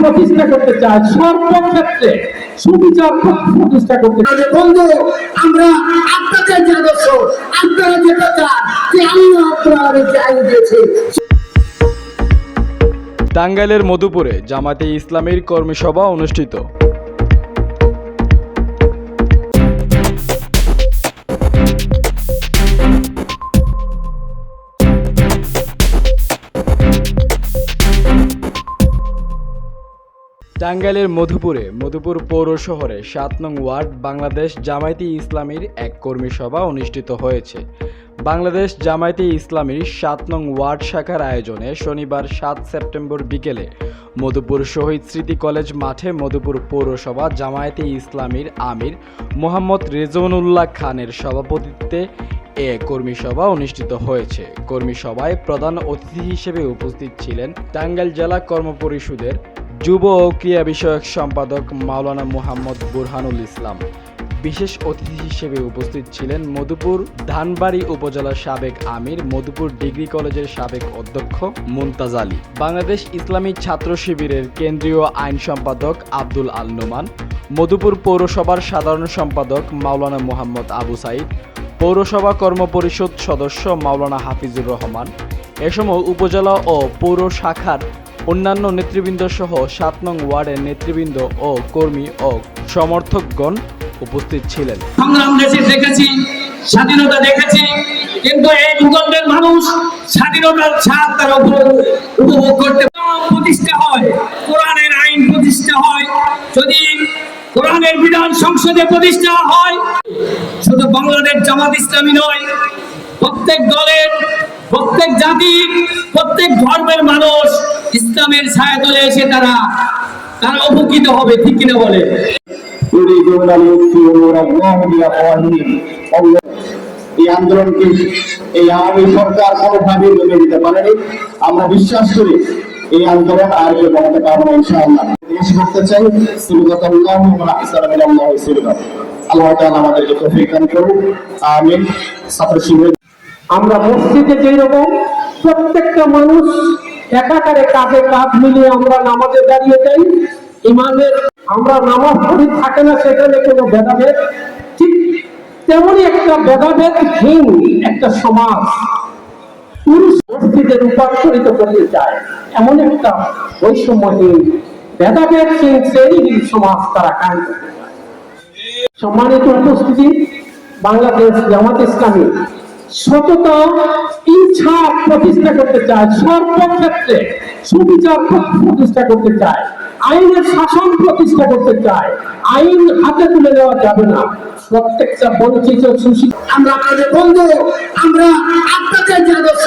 প্রতিষ্ঠা করতে চায় করতে আমরা টাঙ্গাইলের মধুপুরে জামাতে ইসলামের কর্মী সভা অনুষ্ঠিত। টাঙ্গাইলের মধুপুরে, মধুপুর পৌর শহরে সাত নং ওয়ার্ড বাংলাদেশ জামায়াতে ইসলামীর এক কর্মী সভা অনুষ্ঠিত হয়েছে। বাংলাদেশ জামায়াতে ইসলামীর সাত নং ওয়ার্ড শাখার আয়োজনে শনিবার সাত সেপ্টেম্বর বিকেলে মধুপুর শহীদ স্মৃতি কলেজ মাঠে মধুপুর পৌরসভা জামায়াতে ইসলামীর আমির মোহাম্মদ রেজওয়ানুল্লাহ খানের সভাপতিত্বে এ কর্মী সভা অনুষ্ঠিত হয়েছে। কর্মী সভায় প্রধান অতিথি হিসেবে উপস্থিত ছিলেন টাঙ্গাইল জেলা কর্মপরিষদের যুব ও ক্রীড়া বিষয়ক সম্পাদক মাওলানা মুহাম্মদ বুরহানুল ইসলাম। বিশেষ অতিথি হিসেবে উপস্থিত ছিলেন মধুপুর ধানবাড়ি উপজেলার সাবেক আমির, মধুপুর ডিগ্রি কলেজের সাবেক অধ্যক্ষ মুমতাজ আলী, বাংলাদেশ ইসলামী ছাত্র শিবিরের কেন্দ্রীয় আইন সম্পাদক আব্দুল আল নোমান, মধুপুর পৌরসভার সাধারণ সম্পাদক মাওলানা মোহাম্মদ আবু সাইদ, পৌরসভা কর্মপরিষদ সদস্য মাওলানা হাফিজুর রহমান। এ সময় উপজেলা ও পৌর শাখার অন্যান্য নেতৃবৃন্দ সহ সাত নং ওয়ার্ডের নেতৃবৃন্দ ও কর্মী ও সমর্থকগণ উপস্থিত ছিলেন। সংগ্রাম দেখেছি, স্বাধীনতা দেখেছি, কিন্তু এই ভূখণ্ডের মানুষ স্বাধীনতার স্বাদ তারা উপভোগ করতে প্রতিষ্ঠা হয়, কোরআনের আইন প্রতিষ্ঠা হয়। যদি কোরআনের বিধান সংসদে প্রতিষ্ঠা হয়, শুধু বাংলাদেশ জামাত ইসলামী নয়, প্রত্যেক দলের, প্রত্যেক জাতির, প্রত্যেক ধর্মের মানুষ ইসলামের ছায়া তলে এসে তারা তারা উপকৃত হবে ঠিক কিনা বলে? এই আন্দোলনকে এই আওয়ামী সরকার কোনোভাবে দিতে পারেনি। আমরা বিশ্বাস করি এই আন্দোলন আর কেউ বানাতে পারব ইনশাআল্লাহ। করতে চাই সুবিধাতুল্লাহ আল্লাহ আমাদেরকে দান আমিন। আমরা মসজিদে যেরকম প্রত্যেকটা মানুষ একাকারে কাঁধে কাঁধ মিলিয়ে আমরা নামাজে দাঁড়িয়ে যাই। ইমানের আমরা নামাজ পড়ি, থাকে না সেখানে কোনো ভেদাভেদ। ঠিক তেমনই একটা ভেদাভেদহীন একটা সমাজ পুরুষ মসজিদে রূপান্তরিত এমন একটা বৈষম্যহীন ভেদাভেদহীন শ্রেণীহীন সমাজ তারা চায়। সম্মানিত উপস্থিতি, বাংলাদেশ জামাত ইসলামী সততা প্রতিষ্ঠা করতে চায়, সর্বক্ষেত্রে সুবিচার প্রতিষ্ঠা করতে চায়, আইনের শাসন প্রতিষ্ঠা করতে চায়, আইন হাতে তুলে দেওয়া যাবে না। প্রত্যেকটা বঞ্চিত সুশিক্ষিত আমরা আপনাদের বন্ধু, আমরা আপনাদের যে আদর্শ